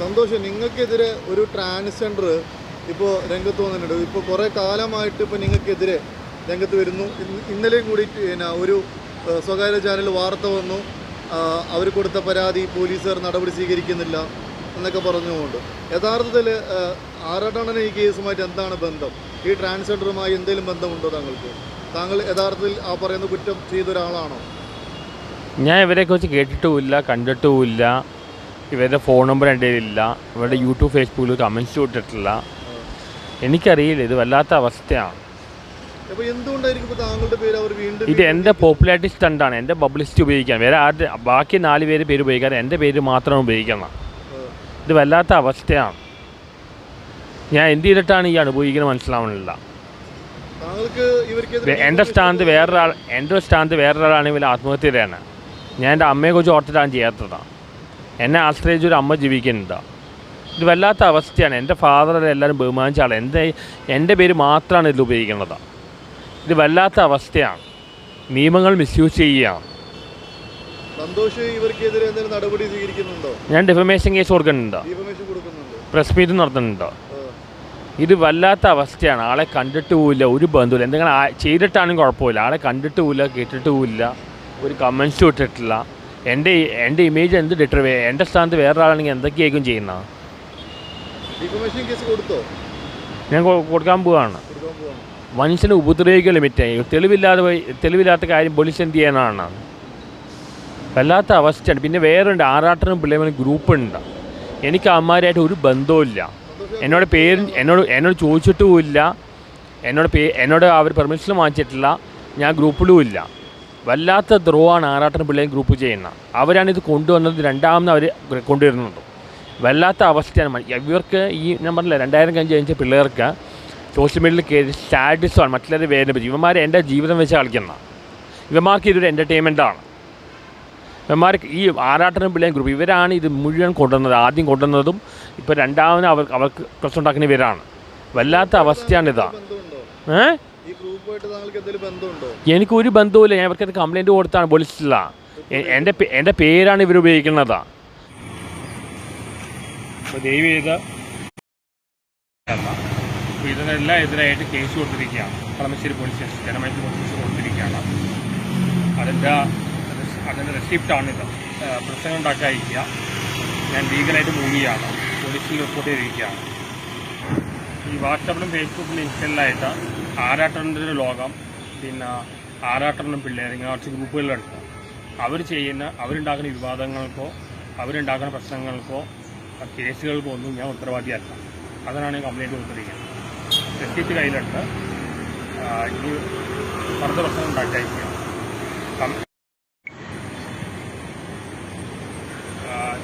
സന്തോഷം. നിങ്ങൾക്കെതിരെ ഒരു ട്രാൻസ്ജെൻഡർ ഇപ്പോൾ രംഗത്ത് വന്നിട്ടുണ്ട്. ഇപ്പോൾ കുറേ കാലമായിട്ട് ഇപ്പോൾ നിങ്ങൾക്കെതിരെ രംഗത്ത് വരുന്നു. ഇന്ന് ഇന്നലെയും കൂടി പിന്നെ ഒരു സ്വകാര്യ ചാനൽ വാർത്ത വന്നു. അവർ കൊടുത്ത പരാതി പോലീസുകാർ നടപടി സ്വീകരിക്കുന്നില്ല എന്നൊക്കെ പറഞ്ഞുകൊണ്ട്. യഥാർത്ഥത്തിൽ ആറാട്ടണ്ണന് ഈ കേസുമായിട്ട് എന്താണ് ബന്ധം? ഈ ട്രാൻസ്ജെൻഡറുമായി എന്തെങ്കിലും ബന്ധമുണ്ടോ താങ്കൾക്ക്? താങ്കൾ യഥാർത്ഥത്തിൽ ആ പറയുന്ന കുറ്റം ചെയ്ത ഒരാളാണോ ഞാൻ ഇവരെക്കുറിച്ച് കേട്ടിട്ടുമില്ല കണ്ടിട്ടുമില്ല. ഇവരുടെ ഫോൺ നമ്പർ എന്റെ കയ്യിലില്ല. ഇവരുടെ യൂട്യൂബ് ഫേസ്ബുക്കിൽ കമൻസ് കൊടുത്തിട്ടില്ല എനിക്കറിയില്ല ഇത് വല്ലാത്ത അവസ്ഥയാണ്. ഇത് എന്റെ പോപ്പുലാരിറ്റി സ്റ്റണ്ടാണ് എന്റെ പബ്ലിസിറ്റി ഉപയോഗിക്കാൻ. വേറെ ആരുടെ ബാക്കി നാല് പേര് പേര് ഉപയോഗിക്കാതെ എന്റെ പേര് മാത്രം ഉപയോഗിക്കണം ഇത് വല്ലാത്ത അവസ്ഥയാണ്. ഞാൻ എന്ത് ചെയ്തിട്ടാണ് ഈ അനുഭവിക്കുന്നത് മനസ്സിലാവണില്ല എന്റെ സ്ഥാനത്ത് വേറൊരാൾ എന്റെ സ്ഥാനത്ത് വേറൊരാളാണെങ്കിൽ ആത്മഹത്യയാണ് ഞാൻ എന്റെ അമ്മയെക്കുറിച്ച് ഓർത്തിട്ടാണ് ചെയ്യാത്തതാണ് എന്നെ ആശ്രയിച്ച് ഒരു അമ്മ ജീവിക്കുന്നുണ്ട്? ഇത് വല്ലാത്ത അവസ്ഥയാണ്. എന്റെ ഫാദറെ എല്ലാവരും ബഹുമാനിച്ച ആൾ എന്റെ എന്റെ പേര് മാത്രമാണ് ഇതിൽ ഉപയോഗിക്കുന്നത്. ഇത് വല്ലാത്ത അവസ്ഥയാണ്. നിയമങ്ങൾ മിസ്യൂസ് ചെയ്യുകയാണ്. ഞാൻ ഡിഫമേഷൻ കേസ് കൊടുക്കുന്നുണ്ട്. പ്രസ് മീറ്റ് നടത്തുന്നുണ്ട്. ഇത് വല്ലാത്ത അവസ്ഥയാണ്. ആളെ കണ്ടിട്ട് പോവില്ല ഒരു ബന്ധുവില്ല എന്തെങ്കിലും ചെയ്തിട്ടാണെങ്കിൽ കുഴപ്പമില്ല. ആളെ കണ്ടിട്ട് പോവില്ല കേട്ടിട്ട് പോവില്ല. ഒരു കമൻസ് ഇട്ടിട്ടില്ല. എന്റെ എന്റെ ഇമേജ് എന്ത് ഡിറ്റർ എന്റെ സ്ഥാനത്ത് വേറെ ആളാണെങ്കിൽ എന്തൊക്കെയായിരിക്കും ചെയ്യുന്ന? ഞാൻ കൊടുക്കാൻ പോവാണ്. മനുഷ്യന് ഉപദ്രവിക്കുക ലിമിറ്റായി തെളിവില്ലാതെ പോയി തെളിവില്ലാത്ത കാര്യം പോലീസ് എന്ത് ചെയ്യാനാണ്? വല്ലാത്ത അവസ്ഥയാണ്. പിന്നെ വേറുണ്ട്. ആറാട്ടനും പിള്ളേരും ഗ്രൂപ്പ് ഉണ്ട് എനിക്ക് അമ്മമാരായിട്ട് ഒരു ബന്ധവുമില്ല. എന്നോട് പേര് എന്നോട് എന്നോട് ചോദിച്ചിട്ടുമില്ല. എന്നോട് പേ എന്നോട് അവർ പെർമിഷൻ വാങ്ങിച്ചിട്ടില്ല. ഞാൻ ഗ്രൂപ്പിലും ഇല്ല വല്ലാത്ത ദ്രോവാണ് ആറാട്ടൻ പിള്ളേരും ഗ്രൂപ്പ് ചെയ്യുന്നത് അവരാണ് ഇത് കൊണ്ടുവന്നത് രണ്ടാമത് അവർ കൊണ്ടുവരുന്നുണ്ട്. വല്ലാത്ത അവസ്ഥയാണ് ഇവർക്ക് ഈ ഞാൻ പറഞ്ഞില്ല രണ്ടായിരം കഴിഞ്ഞ് ജനിച്ച പിള്ളേർക്ക് സോഷ്യൽ മീഡിയയിൽ കയറി സ്റ്റാറ്റസാണ് മറ്റുള്ളവരെ വേദനിപ്പിച്ചു ഇവന്മാർ എന്റെ ജീവിതം വെച്ച് കളിക്കുന്ന. ഇവന്മാർക്ക് ഇതൊരു എന്റർടൈൻമെന്റാണ് ഇവന്മാർക്ക് ഈ ആറാട്ടനും പിള്ളേരും ഗ്രൂപ്പ് ഇവരാണ് ഇത് മുഴുവൻ കൊണ്ടുവന്നത് ആദ്യം കൊണ്ടുവന്നതും ഇപ്പോൾ രണ്ടാമത് അവർ അവർക്ക് പ്രശ്നം ഉണ്ടാക്കുന്ന ഇവരാണ്. വല്ലാത്ത അവസ്ഥയാണിതാണ് ഏഹ് ഈ ഗ്രൂപ്പുമായിട്ട് താങ്കൾക്ക് എന്തെങ്കിലും ബന്ധമുണ്ടോ? എനിക്കൊരു ബന്ധവുമില്ല. ഞാൻ ഇവർക്ക് കംപ്ലൈന്റ് കൊടുത്താണ് വിളിച്ചിട്ടില്ല. എന്റെ എന്റെ പേരാണ് ഇവർ ഉപയോഗിക്കുന്നത്. അപ്പോൾ ദയവ് ചെയ്ത് ഇതിനെല്ലാം എതിരായിട്ട് കേസ് കൊടുത്തിരിക്കുകയാണ്. Kalamassery police station Janamaithri police station കൊടുത്തിരിക്കുകയാണ്. അതിന്റെ അതിന്റെ റെസിപ്റ്റാണിത് ഏഹ് പ്രശ്നം ഉണ്ടാക്കാതിരിക്കുക. ഞാൻ ലീഗലായിട്ട് മൂവ് ചെയ്യാം പോലീസിൽ റിപ്പോർട്ട് ചെയ്തിരിക്കുകയാണ്. ഈ വാട്സാപ്പിലും ഫേസ്ബുക്കിലും ഇൻസ്റ്റലിലായിട്ട് ആരാട്ടറിന്റെ ലോകം പിന്നെ ആരാട്ടറിനും പിള്ളേർ ഇങ്ങനെ കുറച്ച് ഗ്രൂപ്പുകളിലുണ്ട് അവർ ചെയ്യുന്ന അവരുണ്ടാക്കുന്ന വിവാദങ്ങൾക്കോ അവരുണ്ടാക്കുന്ന പ്രശ്നങ്ങൾക്കോ കേസുകൾക്കോ ഒന്നും ഞാൻ ഉത്തരവാദിയല്ല അതിനാണ് കംപ്ലൈന്റ് കൊടുത്തിരിക്കുന്നത്. റെസിപ്റ്റ് കയ്യിലുണ്ട് ഇനി ഫർദർ പ്രശ്നം ഉണ്ടാക്കിയിരിക്കുക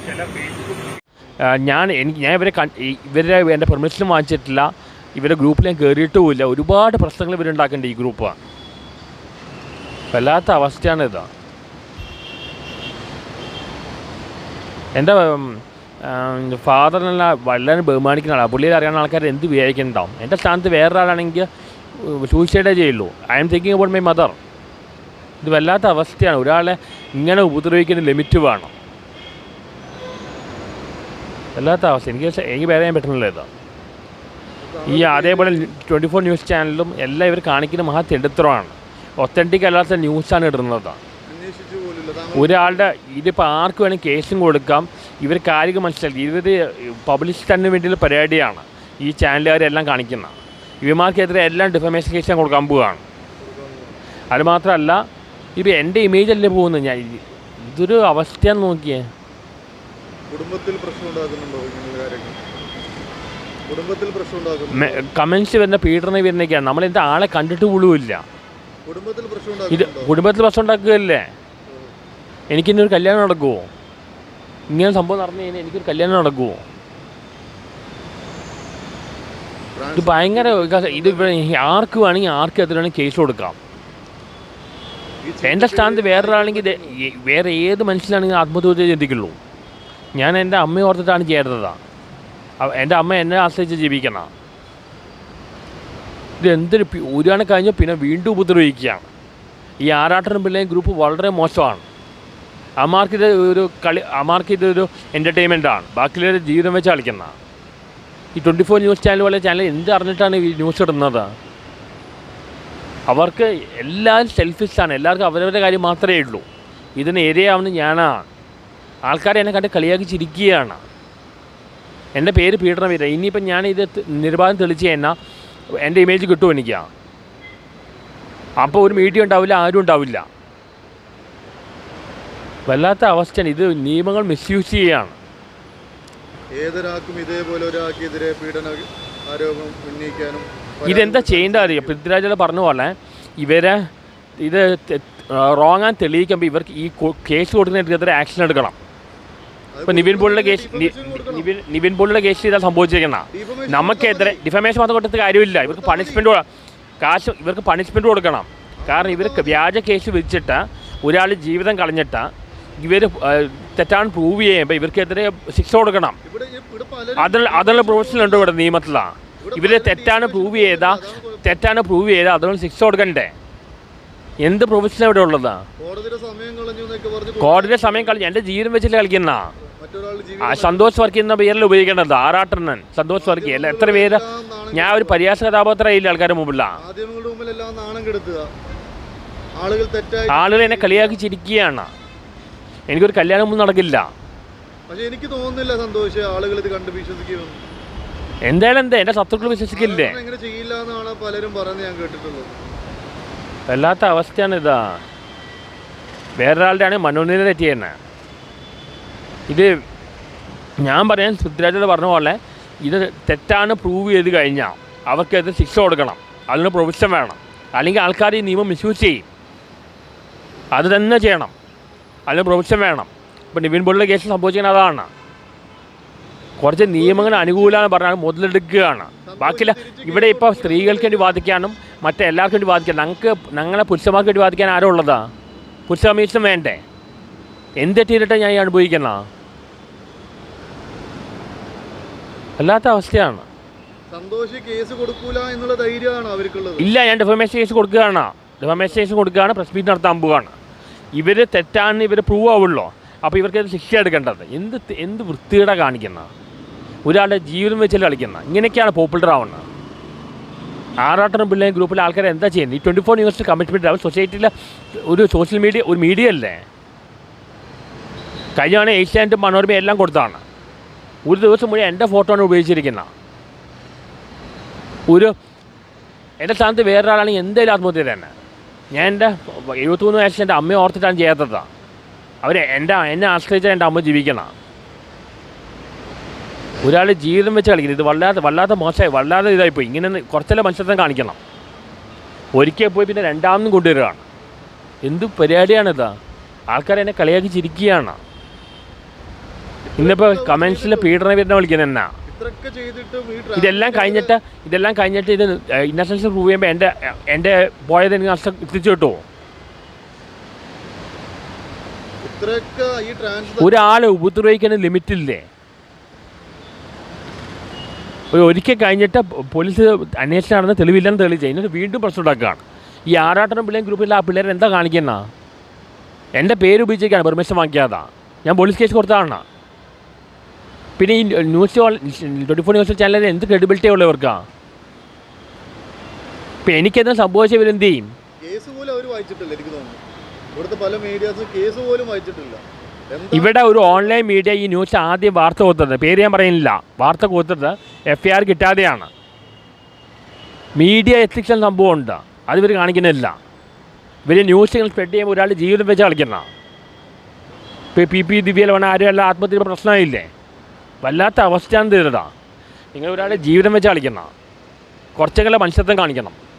ചില ഫേസ്ബുക്ക് ഞാൻ എനിക്ക് ഞാൻ ഇവരെ ഇവരെ എന്റെ പെർമിഷൻ വാങ്ങിച്ചിട്ടില്ല. ഇവരുടെ ഗ്രൂപ്പിൽ ഞാൻ കയറിയിട്ടുമില്ല ഒരുപാട് പ്രശ്നങ്ങൾ ഇവരുണ്ടാക്കേണ്ട ഈ ഗ്രൂപ്പാണ് വല്ലാത്ത അവസ്ഥയാണ് ഇതാ. എന്റെ ഫാദറിനെല്ലാം വളരെ ബഹുമാനിക്കുന്ന ആളാണ് പുള്ളിയെ അറിയാവുന്ന ആൾക്കാർ എന്ത് വിചാരിക്കുന്നുണ്ടാവും? എന്റെ സ്ഥാനത്ത് വേറൊരാളാണെങ്കിൽ സൂയിസൈഡേ ചെയ്യുള്ളൂ. I'm thinking about my mother ഇത് വല്ലാത്ത അവസ്ഥയാണ്. ഒരാളെ ഇങ്ങനെ ഉപദ്രവിക്കുന്ന ലിമിറ്റ് വേണം. വല്ലാത്ത അവസ്ഥ. എനിക്ക് എനിക്ക് വേറെ ചെയ്യാൻ പറ്റുന്നില്ല ഇത്. ഈ അതേപോലെ ട്വന്റി ഫോർ ന്യൂസ് ചാനലിലും എല്ലാം ഇവർ കാണിക്കുന്ന മഹാ തെടുത്തരമാണ് ഒത്തന്റിക് അല്ലാത്ത ന്യൂസാണ് ഇടുന്നത്. ഒരാളുടെ ഇതിപ്പോൾ ആർക്ക് വേണമെങ്കിൽ കേസും കൊടുക്കാം. ഇവർ കാര്യം മനസ്സിലാക്കി. ഇവർ പബ്ലിസിറ്റിന് വേണ്ടിയുള്ള പരിപാടിയാണ് ഈ ചാനലുകാരെല്ലാം കാണിക്കുന്നത് ഇവന്മാർക്കെതിരെ എല്ലാം ഡിഫമേഷൻ കേസ് ഞാൻ കൊടുക്കാൻ പോവുകയാണ് അതുമാത്രമല്ല ഇപ്പോൾ എന്റെ ഇമേജ് അല്ലേ പോകുന്നത്? ഞാൻ ഇത് ഇതൊരു അവസ്ഥയാണ് നോക്കിയേ. കുടുംബത്തിൽ പ്രശ്നം ഉണ്ടാക്കുന്നുണ്ടോ കുടുംബത്തിൽ പ്രശ്നം ഉണ്ടാക്കുന്നുണ്ടോ കമൻസ് വരുന്ന പീഡനം വരുന്നൊക്കെയാണ് നമ്മളെന്താ ആളെ കണ്ടിട്ട് പോലുമില്ല ഇത് കുടുംബത്തിൽ പ്രശ്നം ഉണ്ടാക്കുകയല്ലേ? എനിക്കിന്നൊരു കല്യാണം നടക്കുമോ ഇങ്ങനെ സംഭവം നടന്നു കഴിഞ്ഞാൽ എനിക്കൊരു കല്യാണം നടക്കുമോ ഇത് ഭയങ്കര ഇത് ആർക്ക് വേണമെങ്കിൽ ആർക്ക് അതിൽ വേണമെങ്കിൽ കേസ് കൊടുക്കാം. എന്റെ സ്ഥാനത്ത് വേറൊരാളാണെങ്കിൽ ഇത് വേറെ ഏത് മനുഷ്യനാണെങ്കിലും ആത്മഹത്യ ചിന്തിക്കുള്ളൂ ഞാൻ എന്റെ അമ്മയെ ഓർത്തിട്ടാണ് ചേരുന്നത് എന്റെ അമ്മ എന്നെ ആശ്രയിച്ച് ജീവിക്കണം. ഇത് എന്തൊരു പി- ഒരാണ് കഴിഞ്ഞാൽ പിന്നെ വീണ്ടും ഉപദ്രവിക്കുകയാണ്. ഈ ആറാട്ടനും പിള്ളേയും ഗ്രൂപ്പ് വളരെ മോശമാണ്. അമാർക്ക് ഇത് ഒരു കളി അമാർക്ക് ഒരു എന്റർടൈൻമെന്റ് ആണ്. ബാക്കിയുള്ളവർ ജീവിതം വെച്ച് കളിക്കുന്ന. ഈ ട്വന്റി ഫോർ ന്യൂസ് ചാനൽ പോലെ ചാനൽ എന്ത് അറിഞ്ഞിട്ടാണ് ഈ ന്യൂസ് ഇടുന്നത്? അവർക്ക് എല്ലാവരും സെൽഫിഷാണ് എല്ലാവർക്കും അവരവരുടെ കാര്യം മാത്രമേ ഉള്ളൂ. ഇതിന് ഇരയാവുന്ന ഞാനാണ്. ആൾക്കാരെ എന്നെ കണ്ട് കളിയാക്കി ചിരിക്കുകയാണ്. എന്റെ പേര് പീഡന പീഡനമില്ല ഇനിയിപ്പം ഞാൻ ഇത് നിരുപാധം തെളിച്ച് കഴിഞ്ഞാൽ എന്റെ ഇമേജ് കിട്ടും എനിക്ക്? അപ്പോൾ ഒരു മീഡിയ ഉണ്ടാവില്ല ആരും ഉണ്ടാവില്ല. വല്ലാത്ത അവസ്ഥയാണ്. ഇത് നിയമങ്ങൾ മിസ്യൂസ് ചെയ്യുകയാണ് ഏതൊരാൾക്കും ഇതേപോലെ ഒരാൾക്കെതിരെ പീഡന ആരോപണം ഉന്നയിക്കാനും ഇതെന്താ ചെയ്യേണ്ടത് അറിയാം? പൃഥ്വിരാജ് പറഞ്ഞ പോലെ ഇവരെ ഇത് റോങ് ആൻ തെളിയിക്കുമ്പോൾ ഇവർക്ക് ഈ കേസ് കൊടുക്കുന്നതിനെതിരെ ആക്ഷൻ എടുക്കണം. ഇപ്പം നിവിൻ പോളിയുടെ കേസ് നിവിൻ നിവിൻ പോളിയുടെ കേസ് ചെയ്താൽ സംഭവിച്ചിരിക്കുന്ന നമുക്കെതിരെ ഡിഫമേഷൻ മാത്രം കൊടുത്ത കാര്യമില്ല. ഇവർക്ക് പണിഷ്മെന്റ് കാശ് ഇവർക്ക് പണിഷ്മെന്റ് കൊടുക്കണം. കാരണം ഇവർക്ക് വ്യാജ കേസ് വിധിച്ചിട്ട് ഒരാൾ ജീവിതം കളഞ്ഞിട്ട് ഇവർ തെറ്റാണ് പ്രൂവ് ചെയ്യുമ്പോൾ ഇവർക്കെതിരെ ശിക്ഷ കൊടുക്കണം. അതിൽ അതിനുള്ള പ്രൊഫഷണൽ ഉണ്ട് ഇവിടെ നിയമത്തിലാണ് ഇവർ തെറ്റാണ് പ്രൂവ് ചെയ്താൽ തെറ്റാണ് പ്രൂവ് ചെയ്താൽ അതിനുള്ള ശിക്ഷ കൊടുക്കണ്ടേ? എന്ത് പ്രൊഫഷൻ അവിടെ ഉള്ളത്? കോടതിയുടെ സമയം കളഞ്ഞു എന്നൊക്കെ ജീവൻ വെച്ചിട്ട് കളിക്കുന്ന സന്തോഷ് വർക്കി എന്ന പേരിൽ ഉപയോഗിക്കേണ്ടത്. ആറാട്ടണ്ണൻ സന്തോഷ് വർക്കി. അല്ല എത്ര പേര്? ഞാൻ ഒരു പരിഹാസ കഥാപാത്രമായില്ല ആൾക്കാരുടെ കെടുത്തുക. ആളുകൾ എന്നെ കളിയാക്കി ചിരിക്കുകയാണ്. എനിക്കൊരു കല്യാണമൊന്നും നടക്കില്ല. പക്ഷെ എനിക്ക് തോന്നുന്നില്ല സന്തോഷ് ആളുകൾ ഇത് കണ്ട് വിശ്വസിക്കുമെന്ന് എന്തായാലും എന്താ? എന്റെ ശത്രുക്കൾ വിശ്വസിക്കില്ലേ? ചെയ്യില്ല എന്നാണ് പലരും പറയുന്നത് ഞാൻ കേട്ടിട്ടുള്ളത്. വല്ലാത്ത അവസ്ഥയാണ് ഇതാ. വേറൊരാളുടെ ആണ് മനോനില തെറ്റിയെന്നെ ഇത് ഞാൻ പറയാൻ പൃഥ്വിരാജോട് പറഞ്ഞ പോലെ ഇത് തെറ്റാണ് പ്രൂവ് ചെയ്ത് കഴിഞ്ഞാൽ അവർക്ക് ഇത് ശിക്ഷ കൊടുക്കണം. അതിന് പ്രൊവിഷൻ വേണം. അല്ലെങ്കിൽ ആൾക്കാർ ഈ നിയമം മിസ്യൂസ് ചെയ്യും. അത് തന്നെ ചെയ്യണം. അതിന് പ്രൊവിഷൻ വേണം. ഇപ്പം നിവിൻ പോലുള്ള കേസ് സംഭവിച്ചിരിക്കുന്നത് അതാണ്. കുറച്ച് നിയമങ്ങൾ അനുകൂലമെന്ന് പറഞ്ഞാൽ മുതലെടുക്കുകയാണ്. ബാക്കിയില്ല ഇവിടെ ഇപ്പോൾ സ്ത്രീകൾക്ക് വേണ്ടി വാദിക്കാനും മറ്റേ എല്ലാവർക്കും വേണ്ടി ബാധിക്കാം ഞങ്ങൾക്ക് ഞങ്ങളെ പുരുഷന്മാർക്ക് വേണ്ടി ബാധിക്കാൻ ആരോ ഉള്ളതാ? പുരുഷ കമ്മീഷൻ വേണ്ടേ? എന്ത് തെറ്റിയിട്ടാണ് ഞാൻ ഈ അനുഭവിക്കുന്ന? അല്ലാത്ത അവസ്ഥയാണ്. സന്തോഷ് കേസ് കൊടുക്കൂല എന്നുള്ള ധൈര്യമാണ് അവർക്കുള്ളത്. ഇല്ല ഞാൻ ഡെഫമേഷൻ കേസ് കൊടുക്കുകയാണ്. ഡെഫമേഷൻ കേസ് കൊടുക്കുകയാണ് പ്രസ് മീറ്റ് നടത്താൻ പോവുകയാണ്. ഇവർ തെറ്റാണെന്ന് ഇവർ പ്രൂവ് ആവുള്ളൂ. അപ്പോൾ ഇവർക്ക് ശിക്ഷ എടുക്കേണ്ടത്. എന്ത് എന്ത് വൃത്തിയുടെ കാണിക്കുന്ന? ഒരാളുടെ ജീവിതം വെച്ചാൽ കളിക്കുന്ന. ഇങ്ങനെയൊക്കെയാണ് പോപ്പുലർ ആവുന്നത് ആറാട്ടനും പിള്ളേരും ഗ്രൂപ്പിലെ ആൾക്കാർ എന്താ ചെയ്യുന്നത്? ഈ ട്വന്റി ഫോർ ന്യൂസ് കമ്മിറ്റ്മെന്റ് അവർ സൊസൈറ്റിയിലെ ഒരു സോഷ്യൽ മീഡിയ ഒരു മീഡിയ അല്ലേ? കഴിഞ്ഞാണ് ഏഷ്യാനെറ്റ് മനോരമ എല്ലാം കൊടുത്താണ്. ഒരു ദിവസം മുഴുവൻ എന്റെ ഫോട്ടോ ആണ് ഉപയോഗിച്ചിരിക്കുന്നത്. ഒരു എന്റെ സ്ഥാനത്ത് വേറൊരാളാണെങ്കിൽ എന്തെങ്കിലും ആത്മഹത്യ തന്നെ. ഞാൻ എന്റെ എഴുപത്തിമൂന്ന് വയസ്സ് എന്റെ അമ്മയെ ഓർത്തിട്ടാണ് ചെയ്യാത്തത്. അവർ എന്റെ എന്നെ ആശ്രയിച്ചാൽ എന്റെ അമ്മ ജീവിക്കണം ഒരാൾ ജീവിതം വെച്ച് കളിക്കുന്നത് ഇത് വല്ലാതെ വല്ലാത്ത മോശമായി വല്ലാതെ ഇതായിപ്പോയി. ഇങ്ങനെ കുറച്ചെല്ലാം മനുഷ്യത്വം കാണിക്കണം. ഒരിക്കൽ പോയി പിന്നെ രണ്ടാമതും കൊണ്ടുവരികയാണ്. എന്ത് പരിപാടിയാണിത്? ആൾക്കാർ എന്നെ കളിയാക്കി ചിരിക്കുകയാണ്. ഇന്നിപ്പോൾ കമൻസിലെ പീഡന വീരനെ വിളിക്കുന്നത് എന്നാ? ഇതെല്ലാം കഴിഞ്ഞിട്ട് ഇതെല്ലാം കഴിഞ്ഞിട്ട് ഇത് ഇന്നസെൻസ് പ്രൂവ് ചെയ്യുമ്പോൾ എന്റെ എന്റെ പോയത് എനിക്ക് നഷ്ടം എത്തിച്ചു കിട്ടുമോ ഒരാളെ ഉപദ്രവിക്കുന്ന ലിമിറ്റില്ലേ ഒരിക്കൽ കഴിഞ്ഞിട്ട് പോലീസ് അന്വേഷണം നടന്ന് തെളിവില്ലെന്ന് തെളിയിച്ചു കഴിഞ്ഞാൽ വീണ്ടും പ്രശ്നം ഉണ്ടാക്കുകയാണ്. ഈ ആറാട്ടനും പിള്ളേരും ഗ്രൂപ്പിൽ ആ പിള്ളേർ എന്താ കാണിക്കുന്ന? എന്റെ പേര് ഉപയോഗിച്ചേക്കാണ് പെർമിഷൻ വാങ്ങിക്കാതാ. ഞാൻ പോലീസ് കേസ് കൊടുത്തതാണ് പിന്നെ ഈ ന്യൂസ് ട്വന്റി ഫോർ ന്യൂസ് ചാനലിൽ എന്ത് ക്രെഡിബിലിറ്റി ഉള്ളവർക്കാ ഇപ്പം എനിക്കെന്താ സംഭവിച്ച ഇവരെന്ത് ചെയ്യും? കേസ് പോലും അവർ വായിച്ചിട്ടില്ല എനിക്ക് തോന്നുന്നു. ഇവിടുത്തെ പല മീഡിയാസും കേസ് പോലും വായിച്ചിട്ടില്ല. ഇവിടെ ഒരു ഓൺലൈൻ മീഡിയ ഈ ന്യൂസ് ആദ്യം വാർത്ത കൊടുത്തത്. പേര് ഞാൻ പറയുന്നില്ല. വാർത്ത കൊടുത്തത് എഫ് ഐ ആർ കിട്ടാതെയാണ്. മീഡിയ സംഭവം സംഭവമുണ്ട് അത് ഇവർ കാണിക്കുന്നില്ല. ഇവർ ന്യൂസുകൾ സ്പ്രെഡ് ചെയ്യുമ്പോൾ ഒരാൾ ജീവിതം വെച്ച് കളിക്കുന്ന. ഇപ്പോൾ പി പി ദിവ്യയിൽ വേണം ആരും ആത്മഹത്യ പ്രശ്നമായില്ലേ? വല്ലാത്ത അവസ്ഥയാണ് തീരുതാ നിങ്ങൾ ഒരാളെ ജീവിതം വെച്ച് കളിക്കുന്ന. കുറച്ചെങ്കിലും മനുഷ്യത്വം കാണിക്കണം.